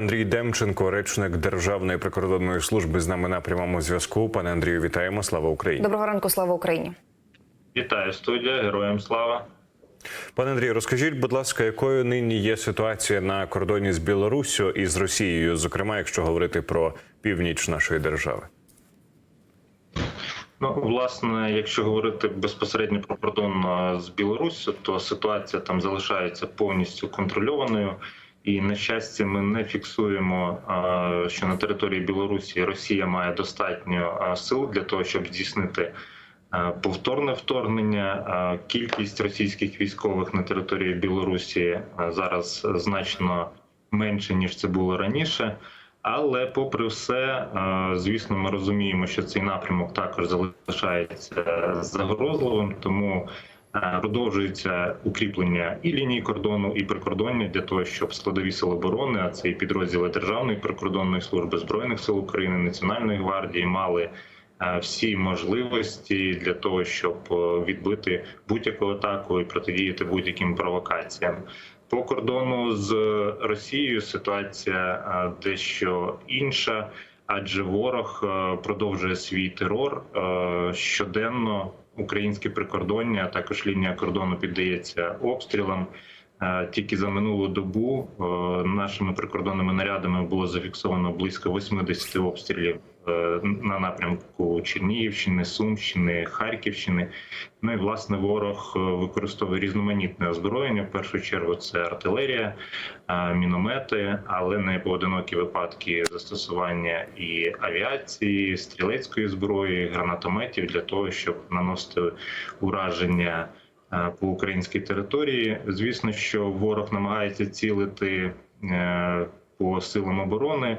Андрій Демченко, речник Державної прикордонної служби, з нами на прямому зв'язку. Пане Андрію, вітаємо. Слава Україні. Доброго ранку, слава Україні. Вітаю студія, героям слава. Пане Андрію, розкажіть, будь ласка, якою нині є ситуація на кордоні з Білоруссю і з Росією, зокрема, якщо говорити про північ нашої держави? Ну, власне, якщо говорити безпосередньо про кордон з Білоруссю, то ситуація там залишається повністю контрольованою. І на щастя, ми не фіксуємо, що на території Білорусі Росія має достатньо сил для того, щоб здійснити повторне вторгнення. Кількість російських військових на території Білорусі зараз значно менше ніж це було раніше. Але, попри все, звісно, ми розуміємо, що цей напрямок також залишається загрозливим, тому продовжується укріплення і лінії кордону, і прикордоння для того, щоб складові сили оборони, а це і підрозділи Державної прикордонної служби збройних сил України, Національної гвардії, мали е, всі можливості для того, щоб е, відбити будь-яку атаку і протидіяти будь-яким провокаціям. По кордону з Росією ситуація е, дещо інша, адже ворог е, продовжує свій терор Е, щоденно. Українське прикордоння, а також лінія кордону піддається обстрілам. Е, Тільки за минулу добу е, нашими прикордонними нарядами було зафіксовано близько 80 обстрілів на напрямку Чернігівщини, Сумщини, Харківщини. Ну і власне ворог е, використовує різноманітне озброєння. В першу чергу це артилерія, е, міномети, але не поодинокі випадки застосування і авіації, стрілецької зброї, гранатометів для того, щоб наносити ураження е, по українській території. Звісно, що ворог намагається цілити е, по силам оборони.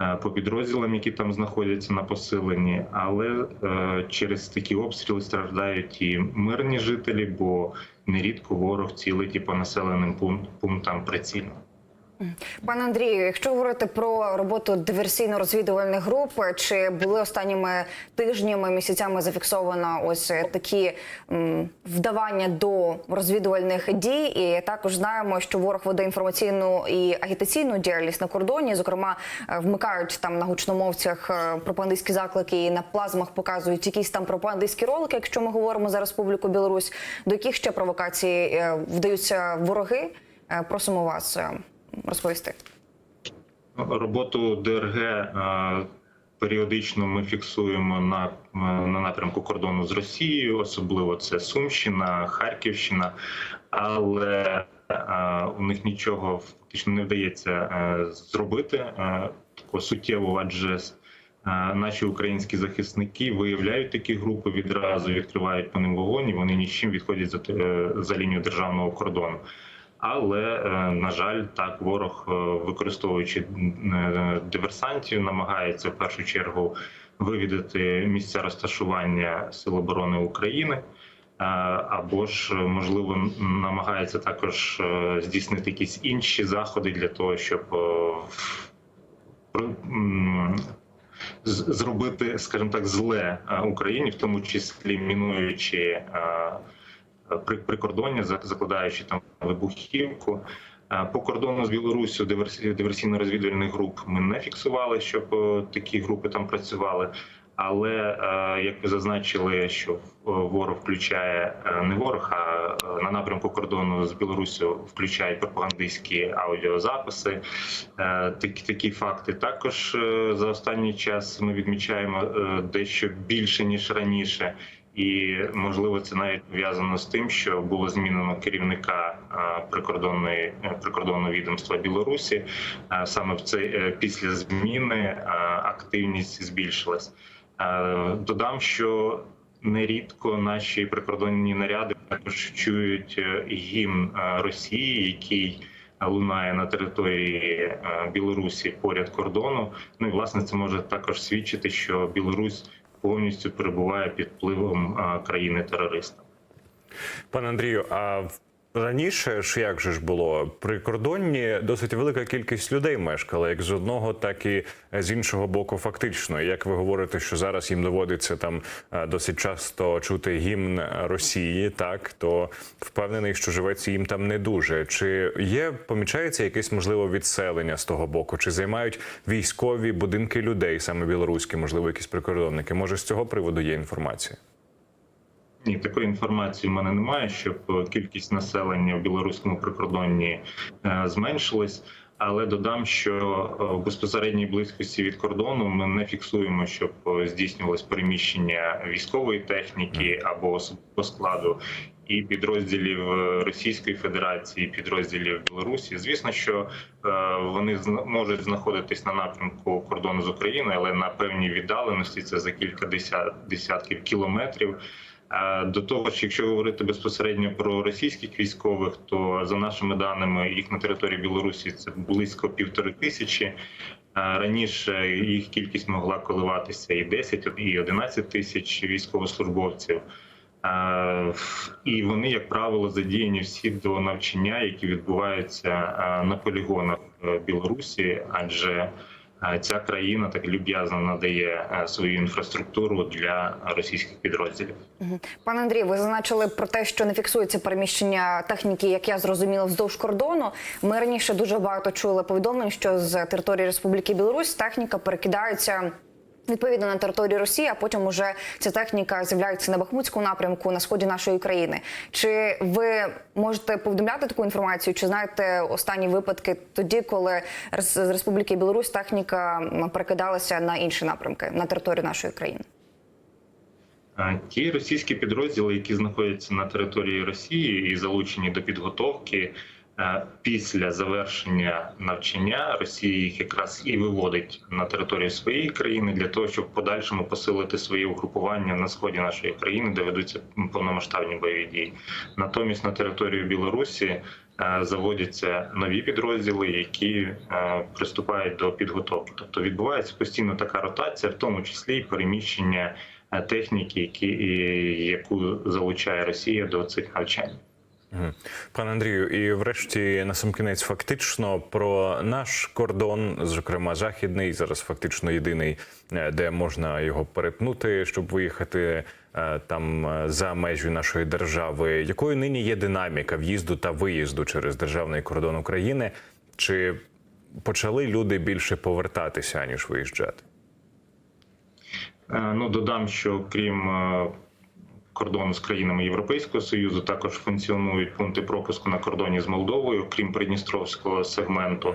Е, По підрозділам, які там знаходяться на посиленні, але е, через такі обстріли страждають і мирні жителі, бо нерідко ворог цілить і по населеним пун- пунктам прицільно. Пане Андрію, якщо говорити про роботу диверсійно-розвідувальних груп, чи були останніми тижнями, місяцями зафіксовано ось такі м, вдавання до розвідувальних дій, і також знаємо, що ворог веде інформаційну і агітаційну діяльність на кордоні. Зокрема, е, вмикають там на гучномовцях е, пропагандистські заклики і на плазмах показують якісь там пропагандистські ролики. Якщо ми говоримо за Республіку Білорусь, до яких ще провокацій е, вдаються вороги? Е, Просимо вас е, розповісти. Роботу ДРГ е, періодично ми фіксуємо на, на напрямку кордону з Росією, особливо це Сумщина, Харківщина, але е, у них нічого фактично не вдається е, зробити е, такого суттєвого, адже е, наші українські захисники виявляють такі групи, відразу відкривають по ним вогонь. і Вони нічим відходять за, е, за лінію державного кордону. Але е, на жаль, так ворог, е, використовуючи е, диверсантів, намагається в першу чергу вивідати місця розташування Сил оборони України. Або ж можливо намагається також здійснити якісь інші заходи для того, щоб зробити, скажімо так, зле Україні, в тому числі мінуючи при- прикордоння, за- закладаючи там вибухівку. Е, По кордону з Білоруссю диверсі- диверсійно-розвідувальних груп ми не фіксували, щоб е, такі групи там працювали. Але е, як ви зазначили, що е, ворог включає е, не ворог, а е, на напрямку кордону з Білоруссю включає пропагандистські аудіозаписи. Е, Такі такі факти також е, за останній час ми відмічаємо е, дещо більше ніж раніше. І можливо це навіть пов'язано з тим, що було змінено керівника прикордонної е, прикордонного відомства Білорусі. Саме в цей е, після зміни активність збільшилась. Додам, що нерідко наші прикордонні наряди також чують е, гімн Росії, який лунає на території Білорусі поряд кордону. Ну і власне це може також свідчити, що Білорусь повністю перебуває під впливом країни терориста. Пане Андрію, а Раніше ж як же ж було при кордоні досить велика кількість людей мешкала, як з одного, так і з іншого боку, фактично. Як ви говорите, що зараз їм доводиться там е, досить часто чути гімн Росії, так то впевнений, що живеться їм там не дуже. Чи є помічається якесь можливо відселення з того боку? Чи займають військові будинки людей, саме білоруські, можливо, якісь прикордонники? Може, з цього приводу є інформація? Ні, такої інформації в мене немає, щоб е, кількість населення в білоруському прикордонні е, зменшилась. Але додам, що е, в безпосередній близькості від кордону ми не фіксуємо, щоб здійснювалось переміщення військової техніки або особового складу і підрозділів Російської Федерації, і підрозділів Білорусі. Звісно, що вони можуть знаходитись на напрямку кордону з Україною, але на певній віддаленості це за кілька десят- десятків кілометрів. До того ж, якщо говорити безпосередньо про російських військових, то за нашими даними їх на території Білорусі це близько півтори тисячі. Раніше їх кількість могла коливатися і 10, і 11 тисяч військовослужбовців. І вони, як правило, задіяні всі до навчання, які відбуваються на полігонах Білорусі, адже ця країна так люб'язно надає е, свою інфраструктуру для російських підрозділів. Пане Андрію, ви зазначили про те, що не фіксується переміщення техніки, як я зрозуміла, вздовж кордону. Ми раніше дуже багато чули повідомлень, що з території Республіки Білорусь техніка перекидається. Відповідно на територію Росії, а потім уже ця техніка з'являється на Бахмутському напрямку на сході нашої країни. Чи ви можете повідомляти таку інформацію? Чи знаєте останні випадки тоді, коли з Республіки Білорусь техніка перекидалася на інші напрямки на територію нашої країни? Ті російські підрозділи, які знаходяться на території Росії і залучені до підготовки після завершення навчання, Росія їх якраз і виводить на територію своєї країни для того, щоб в подальшому посилити свої угрупування на сході нашої країни, де ведуться повномасштабні бойові дії. Натомість на територію Білорусі е, заводяться нові підрозділи, які е, приступають до підготовки. Тобто відбувається постійно така ротація, в тому числі і переміщення е, техніки, які, яку залучає Росія до цих навчань. Пане Андрію, і врешті на сам кінець фактично про наш кордон, зокрема західний, зараз фактично єдиний, е, де можна його перетнути, щоб виїхати е, там е, за межі нашої держави. Якою нині є динаміка в'їзду та виїзду через державний кордон України? Чи почали люди більше повертатися аніж виїжджати? Ну додам, що крім кордону з країнами Європейського союзу, також функціонують пункти пропуску на кордоні з Молдовою, крім Придністровського сегменту,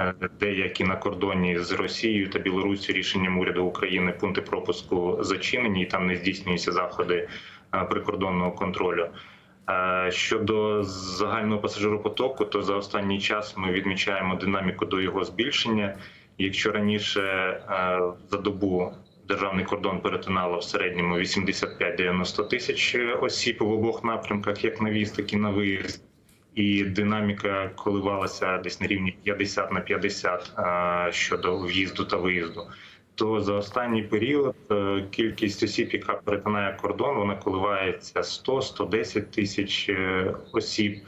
е, деякі на кордоні з Росією та Білорусі рішенням уряду України пункти пропуску зачинені, і там не здійснюються заходи е, прикордонного контролю. Е, Щодо загального пасажиропотоку, то за останній час ми відмічаємо динаміку до його збільшення. Якщо раніше за добу державний кордон перетинало в середньому 85-90 тисяч осіб в обох напрямках, як на в'їзд, так і на виїзд. І динаміка коливалася десь на рівні 50 на 50 е, щодо в'їзду та виїзду. То за останній період е, кількість осіб, яка перетинає кордон, вона коливається 100-110 тисяч е, осіб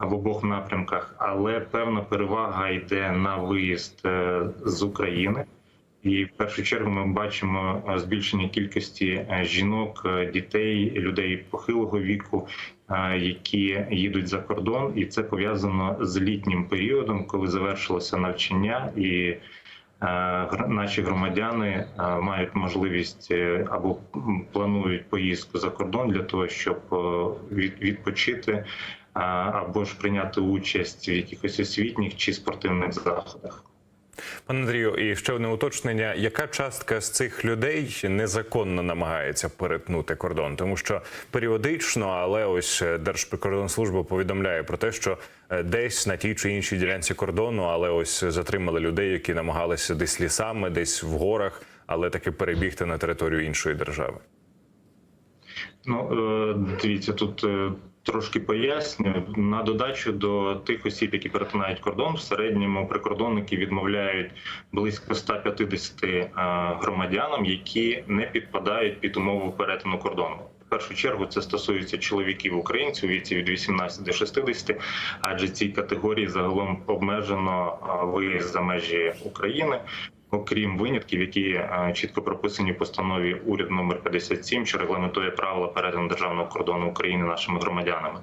в обох напрямках, але певна перевага йде на виїзд е, з України. І в першу чергу ми бачимо е, збільшення кількості е, жінок, е, дітей, людей похилого віку, які їдуть за кордон, і це пов'язано з літнім періодом, коли завершилося навчання, і наші громадяни мають можливість або планують поїздку за кордон для того, щоб відпочити або ж прийняти участь в якихось освітніх чи спортивних заходах. Пане Андрію, і ще одне уточнення: яка частка з цих людей незаконно намагається перетнути кордон? Тому що періодично, але ось е, Держприкордонслужба повідомляє про те, що е, десь на тій чи іншій ділянці кордону, але ось затримали людей, які намагалися десь лісами, десь в горах, але таки перебігти на територію іншої держави. Ну е, дивіться, тут е, трошки поясню. На додачу до тих осіб, які перетинають кордон, в середньому прикордонники відмовляють близько 150 е, громадянам, які не підпадають під умову перетину кордону. першу чергу це стосується чоловіків українців у віці від 18 до 60, адже цій категорії загалом обмежено виїзд за межі України. Окрім винятків, які чітко прописані в постанові уряд номер 57, що регламентує правила перетину державного кордону України нашими громадянами.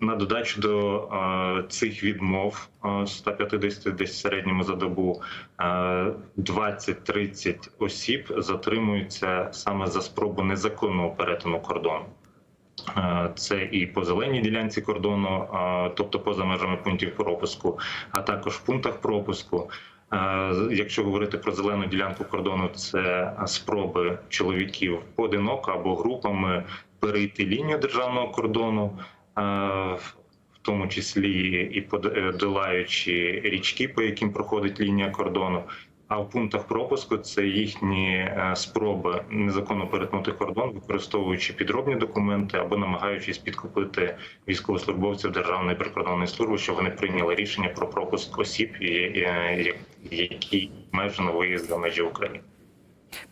На додачу до цих відмов е, 150 десь в середньому за добу е, 20-30 осіб затримуються саме за спробу незаконного перетину кордону. Це і по зеленій ділянці кордону, тобто поза межами пунктів пропуску, а також в пунктах пропуску. Якщо говорити про зелену ділянку кордону, це спроби чоловіків поодиноко або групами перейти лінію державного кордону, в тому числі і подолаючи річки, по яким проходить лінія кордону. А в пунктах пропуску це їхні е, спроби незаконно перетнути кордон, використовуючи підробні документи або намагаючись підкупити військовослужбовців Державної прикордонної служби, щоб вони прийняли рішення про пропуск осіб, які обмежено виїзд за межі України.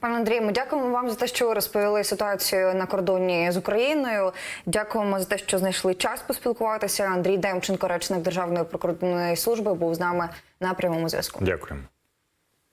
Пане Андрію, ми дякуємо вам за те, що ви розповіли ситуацію на кордоні з Україною. Дякуємо за те, що знайшли час поспілкуватися. Андрій Демченко, речник Державної прикордонної служби, був з нами на прямому зв'язку. Дякуємо.